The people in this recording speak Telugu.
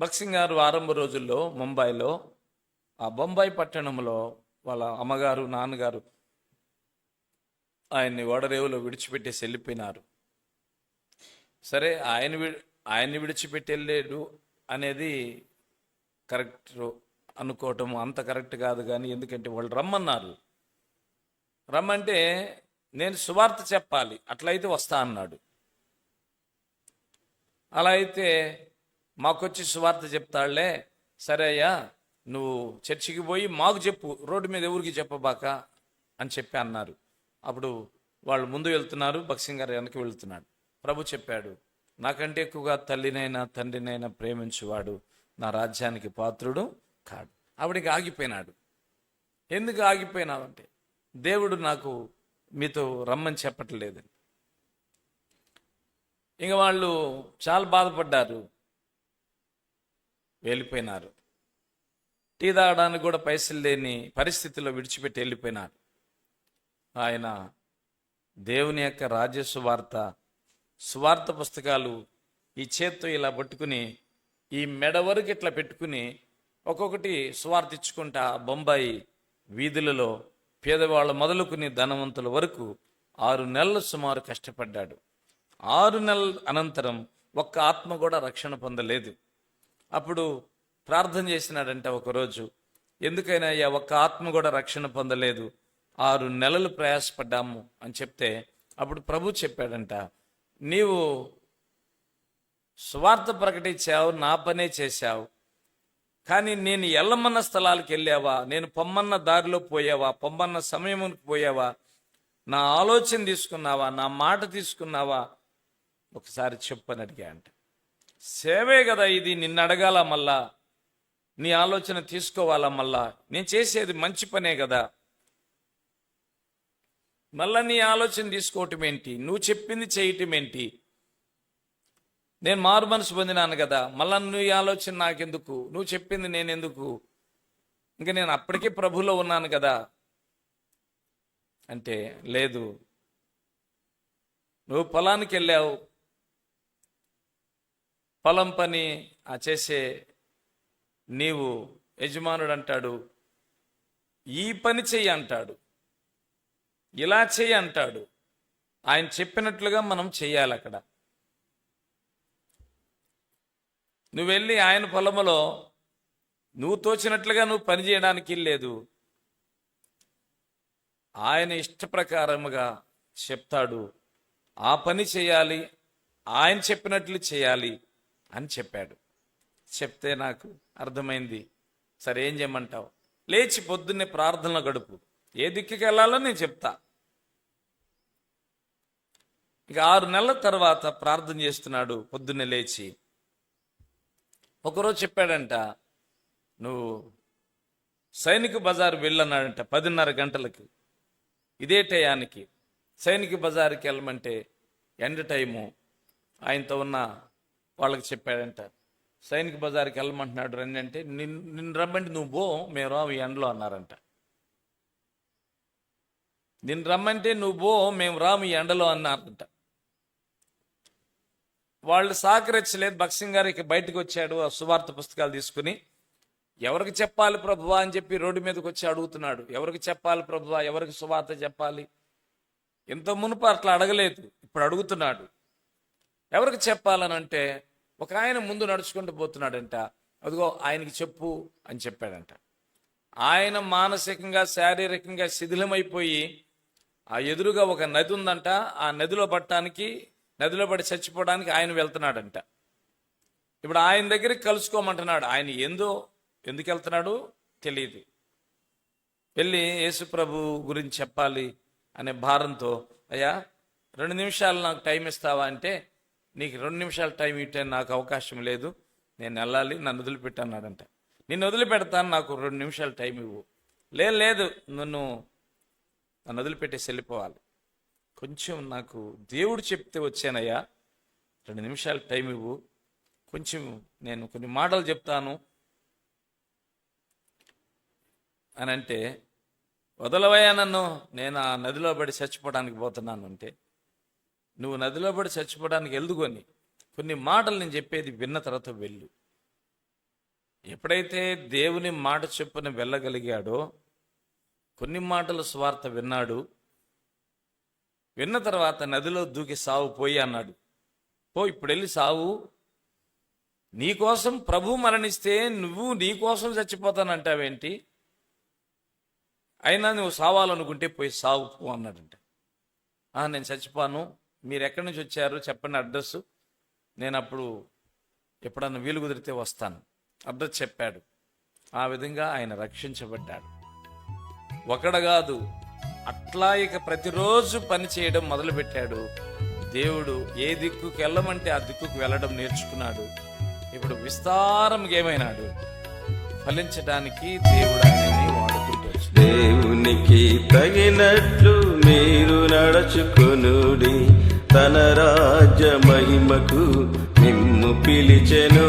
భక్సింగ్ గారు ఆరంభ రోజుల్లో ముంబైలో ఆ బొంబాయి పట్టణంలో వాళ్ళ అమ్మగారు నాన్నగారు ఆయన్ని ఓడరేవులో విడిచిపెట్టేసి వెళ్ళిపోయినారు. సరే ఆయన వి- ఆయన్ని విడిచిపెట్టి వెళ్ళాడు అనేది కరెక్ట్ అనుకోవటం అంత కరెక్ట్ కాదు కానీ ఎందుకంటే వాళ్ళు రమ్మన్నారు. రమ్మంటే నేను సువార్త చెప్పాలి అట్లయితే వస్తా అన్నాడు. అలా అయితే మాకొచ్చి సువార్త చెప్తాళ్ళే. సరే అయ్యా నువ్వు చర్చికి పోయి మాకు చెప్పు రోడ్డు మీద ఎవరికి చెప్పబాక అని చెప్పి అన్నారు. అప్పుడు వాళ్ళు ముందు వెళ్తున్నారు భక్సింగ్ గారు వెనక్కి వెళ్తున్నాడు. ప్రభు చెప్పాడు నాకంటే ఎక్కువగా తల్లినైనా తండ్రినైనా ప్రేమించువాడు నా రాజ్యానికి పాత్రుడు కాడు. ఆవిడికి ఆగిపోయినాడు. ఎందుకు ఆగిపోయినావంటే దేవుడు నాకు మీతో రమ్మని చెప్పట్లేదని. ఇంక వాళ్ళు చాలా బాధపడ్డారు. వెళ్ళిపోయినారు. టీ తాగడానికి కూడా పైసలు లేని పరిస్థితిలో విడిచిపెట్టి వెళ్ళిపోయినారు. ఆయన దేవుని యొక్క రాజ్య సువార్త సువార్త పుస్తకాలు ఈ చేత్తో ఇలా పట్టుకుని ఈ మెడ వరకు ఇట్లా పెట్టుకుని ఒక్కొక్కటి సువార్త ఇచ్చుకుంటా బొంబాయి వీధులలో పేదవాళ్ళు మొదలుకుని ధనవంతుల వరకు ఆరు నెలలు సుమారు కష్టపడ్డాడు. ఆరు నెలల అనంతరం ఒక్క ఆత్మ కూడా రక్షణ పొందలేదు. అప్పుడు ప్రార్థన చేసినాడంట ఒకరోజు. ఎందుకైనా అయ్యా ఒక్క ఆత్మ కూడా రక్షణ పొందలేదు. ఆరు నెలలు ప్రయాసపడ్డాము అని చెప్తే అప్పుడు ప్రభు చెప్పాడంట నీవు స్వార్థ ప్రకటించావు నా పనే చేశావు. కానీ నేను ఎల్లమన్న స్థలాలకు వెళ్ళావా? నేను పొమ్మన్న దారిలో పోయావా? పొమ్మన్న సమయమునికి పోయావా? నా ఆలోచన తీసుకున్నావా? నా మాట తీసుకున్నావా? ఒకసారి చెప్పని అడిగా అంట సేవే కదా ఇది నిన్ను అడగాల మళ్ళా? నీ ఆలోచన తీసుకోవాలా మళ్ళా? నేను చేసేది మంచి పనే కదా. మళ్ళా నీ ఆలోచన తీసుకోవటం ఏంటి? నువ్వు చెప్పింది చేయటం ఏంటి? నేను మారు మనసు పొందినాను కదా. మళ్ళా నువ్వు ఈ ఆలోచన నాకెందుకు? నువ్వు చెప్పింది నేను ఎందుకు ఇంకా నేను అప్పటికే ప్రభులో ఉన్నాను కదా. అంటే లేదు. నువ్వు పొలానికి వెళ్ళావు. పొలం పని ఆ చేసే నీవు యజమానుడు అంటాడు ఈ పని చెయ్యి అంటాడు ఇలా చెయ్యి అంటాడు. ఆయన చెప్పినట్లుగా మనం చెయ్యాలి అక్కడ. నువ్వు వెళ్ళి ఆయన పొలములో నువ్వు తోచినట్లుగా నువ్వు పని చేయడానికి లేదు. ఆయన ఇష్ట ప్రకారముగా చెప్తాడు ఆ పని చేయాలి ఆయన చెప్పినట్లు చేయాలి అని చెప్పాడు. చెప్తే నాకు అర్థమైంది. సరే ఏం చేయమంటావు? లేచి పొద్దున్నే ప్రార్థనలో గడుపు. ఏ దిక్కుకి వెళ్ళాలో నేను చెప్తా. ఇక ఆరు నెలల తర్వాత ప్రార్థన చేస్తున్నాడు పొద్దున్నే లేచి. ఒకరోజు చెప్పాడంట నువ్వు సైనిక బజార్ వెళ్ళన్నాడంట పదిన్నర గంటలకు. ఇదే టయానికి సైనిక బజార్కి వెళ్ళమంటే ఎండ టైము. ఆయనతో ఉన్న వాళ్ళకి చెప్పాడంట సైనిక బజార్కి వెళ్ళమంటున్నాడు రండి అంటే నిన్ను నిన్ను రమ్మంటే నువ్వు పో మేము రాము ఈ ఎండలో అన్నారంట. నిన్ను రమ్మంటే నువ్వు పో మేము రాము ఈ ఎండలో అన్నారంట. వాళ్ళు సహకరించలేదు. భక్సింగ్ గారికి బయటకు వచ్చాడు ఆ సువార్త పుస్తకాలు తీసుకుని ఎవరికి చెప్పాలి ప్రభువా అని చెప్పి రోడ్డు మీదకి వచ్చి అడుగుతున్నాడు. ఎవరికి చెప్పాలి ప్రభువా? ఎవరికి సువార్త చెప్పాలి? ఇంత మునుపు అట్లా అడగలేదు. ఇప్పుడు అడుగుతున్నాడు. ఎవరికి చెప్పాలని అంటే ఒక ఆయన ముందు నడుచుకుంటూ పోతున్నాడంట. అదిగో ఆయనకి చెప్పు అని చెప్పాడంట. ఆయన మానసికంగా శారీరకంగా శిథిలమైపోయి ఆ ఎదురుగా ఒక నది ఉందంట. ఆ నదిలో పట్టడానికి నదిలో పడి చచ్చిపోవడానికి ఆయన వెళ్తున్నాడంట. ఇప్పుడు ఆయన దగ్గరికి కలుసుకోమంటున్నాడు. ఆయన ఏందో ఎందుకు వెళ్తున్నాడు? తెలియదు వెళ్ళి యేసుప్రభు గురించి చెప్పాలి అనే భారంతో అయ్యా రెండు నిమిషాలు నాకు టైం ఇస్తావా? అంటే నీకు రెండు నిమిషాలు టైం ఇట్టే నాకు అవకాశం లేదు. నేను వెళ్ళాలి నన్ను వదిలిపెట్టన్నాడంట నిన్ను వదిలిపెడతాను నాకు రెండు నిమిషాలు టైం ఇవ్వు. లేదు లేదు నన్ను నన్ను వదిలిపెట్టేసి వెళ్ళిపోవాలి. కొంచెం నాకు దేవుడు చెప్తే వచ్చానయ్యా. రెండు నిమిషాలు టైం ఇవ్వు. కొంచెం నేను కొన్ని మాటలు చెప్తాను. అని అంటే వదలవయ్యా నన్ను నేను ఆ నదిలో పడి చచ్చిపోవడానికి పోతున్నాను అంటే నువ్వు నదిలో పడి చచ్చిపోవడానికి ఎల్దుకొని కొన్ని మాటలు నేను చెప్పేది విన్న తర్వాత వెళ్ళు. ఎప్పుడైతే దేవుని మాట చెప్పున వెళ్ళగలిగాడో కొన్ని మాటలు స్వార్థ విన్నాడు. విన్న తర్వాత నదిలో దూకి సావు పోయి అన్నాడు. పో ఇప్పుడు వెళ్ళి సావు నీకోసం ప్రభు మరణిస్తే నువ్వు నీకోసం చచ్చిపోతానంటావేంటి? అయినా నువ్వు సావాలనుకుంటే పోయి సావు పో అన్నాడంట. నేను చచ్చిపోను. మీరు ఎక్కడి నుంచి వచ్చారు చెప్పండి అడ్రస్. నేను అప్పుడు ఎప్పుడన్నా వీలు కుదిరితే వస్తాను. అడ్రస్ చెప్పాడు. ఆ విధంగా ఆయన రక్షించబడ్డాడు. ఒకడ కాదు అట్లా ఇక ప్రతిరోజు పని చేయడం మొదలుపెట్టాడు. దేవుడు ఏ దిక్కుకు వెళ్ళమంటే ఆ దిక్కుకు వెళ్ళడం నేర్చుకున్నాడు. ఇప్పుడు విస్తారంగా ఏమైనాడు? ఫలించడానికి దేవుడు ఆయనని వాడుకుంటూ దేవునికి తగినట్లు మీరు నడుచుకునుడి. తన రాజ్య మహిమకు నిమ్ము పిలిచెను.